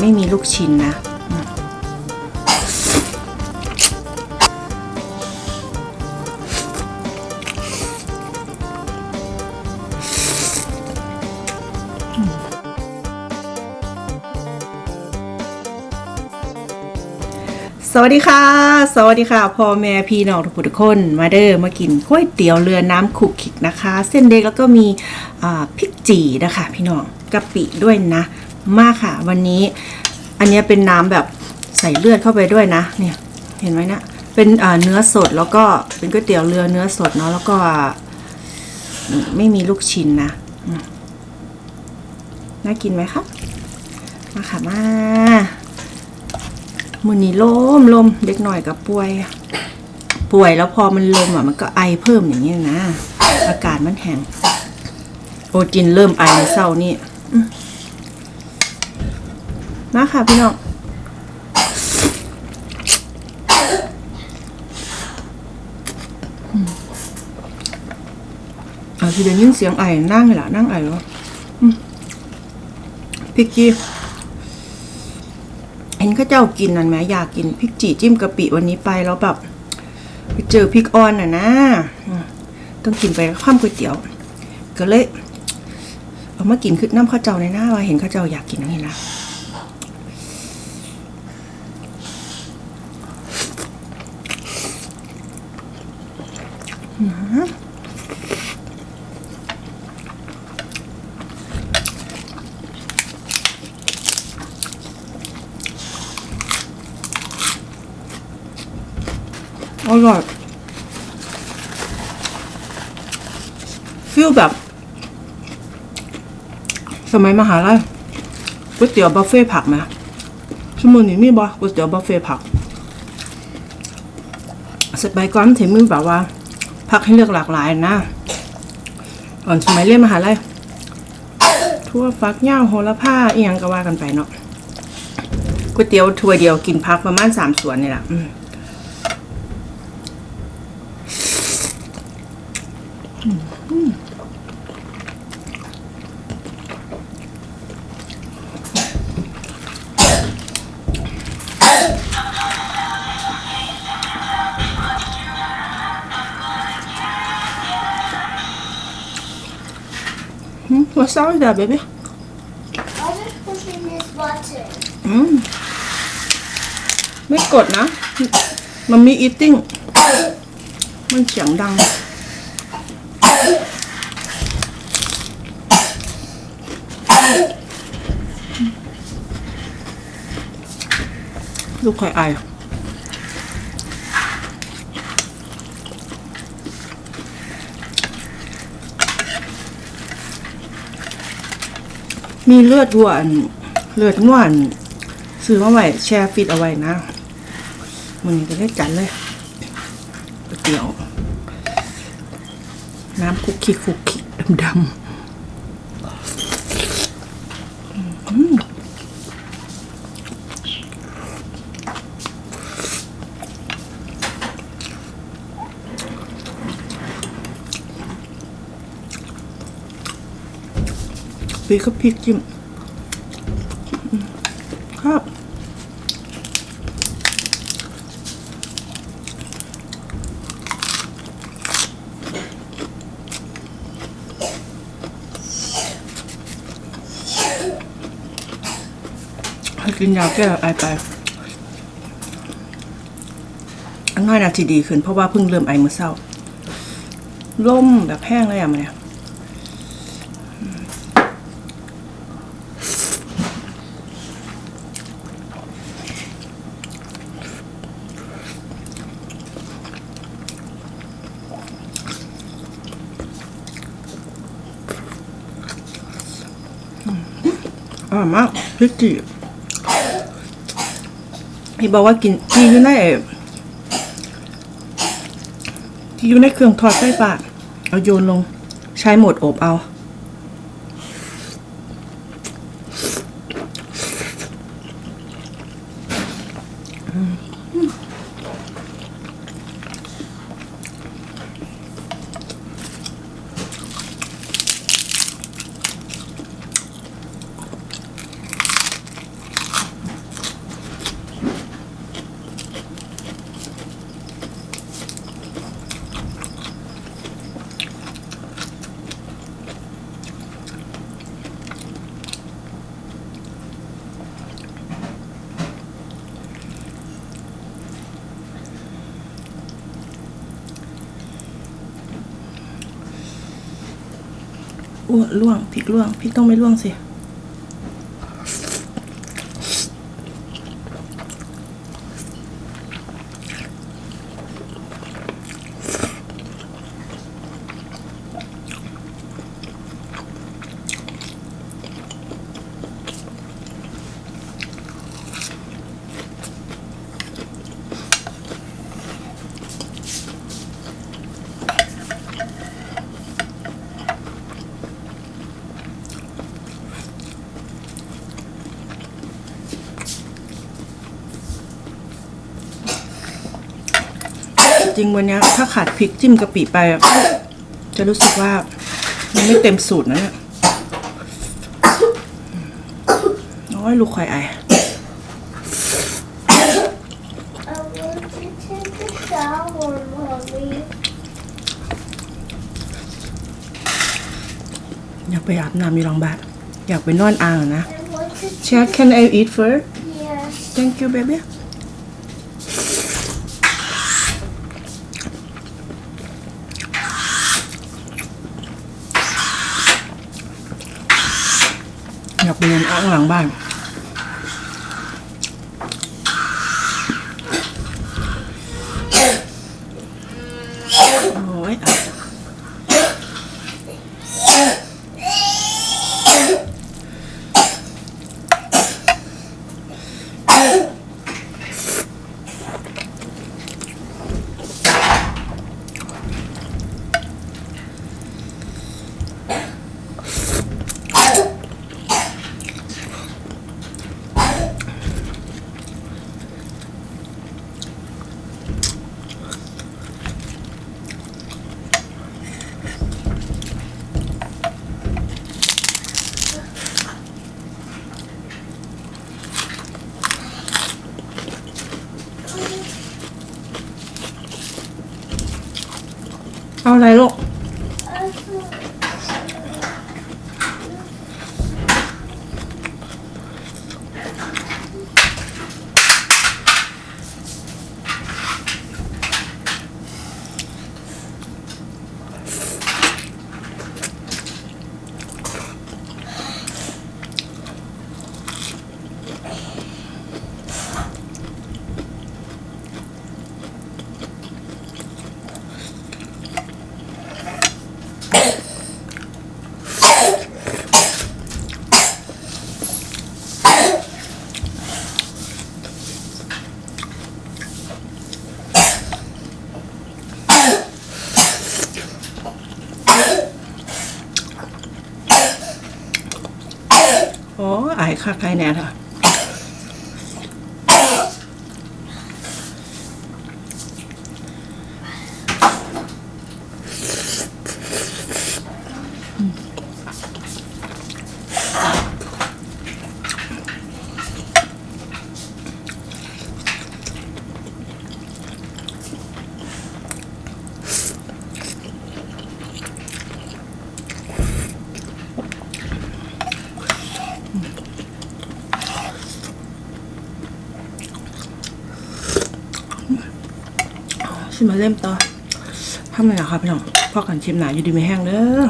ไม่มีลูกชิ้นนะ สวัสดีค่ะ สวัสดีค่ะพ่อแม่พี่น้องทุกทุกคน มาเด้อมากินก๋วยเตี๋ยวเรือน้ำขุกขิกนะคะ เส้นเล็กแล้วก็มีพริกจีนะคะ พี่น้องกะปิด้วยนะ มากค่ะ วันนี้อันนี้เป็นน้ำแบบใส่เลือดเข้าไปด้วยนะ เนี่ยเห็นไหมนะเป็นเนื้อสดแล้วก็เป็นก๋วยเตี๋ยวเรือเนื้อสดเนาะแล้วก็ไม่มีลูกชิ้นนะน่ากินไหมคะมาค่ะมามือนี้ลมลมเด็กหน่อยกับป่วย ป่วยแล้วพอมันลมอะมันก็ไอเพิ่มอย่างนี้ยนะ อากาศมันแห้งโอจินเริ่มไอเศร้านี่อื มมาค่ะพี่น้องอืมเอาที่เดี๋ยวยินเสียงไอ้นั่งเลยล่ะนั่งไอวะอืมพี่กี้เห็นข้าเจ้ากินนั่นไหมอยากกินพริกจีจิ้มกะปิวันนี้ไปแล้วแบบไปเจอพริกอ่อนน่ะนะต้องกินไปข้ามก๋วยเตี๋ยว ก็เลย เอามากินคือน้ำข้าวเจ้าในหน้าว่าเห็นข้าวเจ้าอยากกินอย่างนี้นะ อร่อยฟิลแบบ สมัยมหาลัยก๋วยเตี๋ยวบุฟเฟ่ผักไหมชั่วโมงนี้มีบ่ก๋วยเตี๋ยวบุฟเฟ่ผักสมัยก่อนถึงมีแบบว่า ผักให้เลือกหลากหลายนะก่อนสมัยเรียนมหาลัยทั่วฟักย่าโหระพาอีหยังก็ว่ากันไปเนาะก๋วยเตี๋ยวถ้วยเดียวกินผักประมาณสามส่วนนี่แหละอืม what's wrong with that, baby? I was pushing this button. อืมไม่กดนะมันมี eating มันเสียงดัง ลูกใครไอาย มีเลือดวัวนเลือดง่วนซื้อมาไว้แช่ฟิตเอาไว้นะมันจะได้จัดเลยก๋วยเตี๋ยว น้ำคุกคิกคุกคิกดำดำ ปีก็พริกจิ้มครับ ให้กินยาแก้ไอไปอันน้อยนาทีดีขึ้นเพราะว่าเพิ่งเริ่มไอเมื่อเช้าล่มแบบแห้งเลยอะมันเนี่ย ร่อยมากพริกจีพี่บอกว่ากินที่อยู่ในที่อยู่ในเครื่องทอดไส้ปลาเอาโยนลงใช้โหมดอบเอา ล่วงพริกล่วงพริกต้องไม่ล่วงสิ จริงวันเนี้ยถ้าขาดพริกจิ้มกะปิไปอะจะรู้สึกว่ามันไม่เต็มสูตรนะเนี่ยโอ้ยลูกควายไอ I want to take a shower, mommy. อยากไปอาบน้ำอยู่โรงพยาบาลอยากไปนอนอ่างอะนะ I want to. Chad can I eat first Yes. Thank you baby อยากไปนอนอ่างหลังบ้าน โอ้ยอะ เอาอะไรลูกายคักใครแน่ค่ะ มาเล่มต่อทำไมล่ะครับพี่น้องพ่อกันชิมหนาอยู่ดีไม่แห้งเด้อ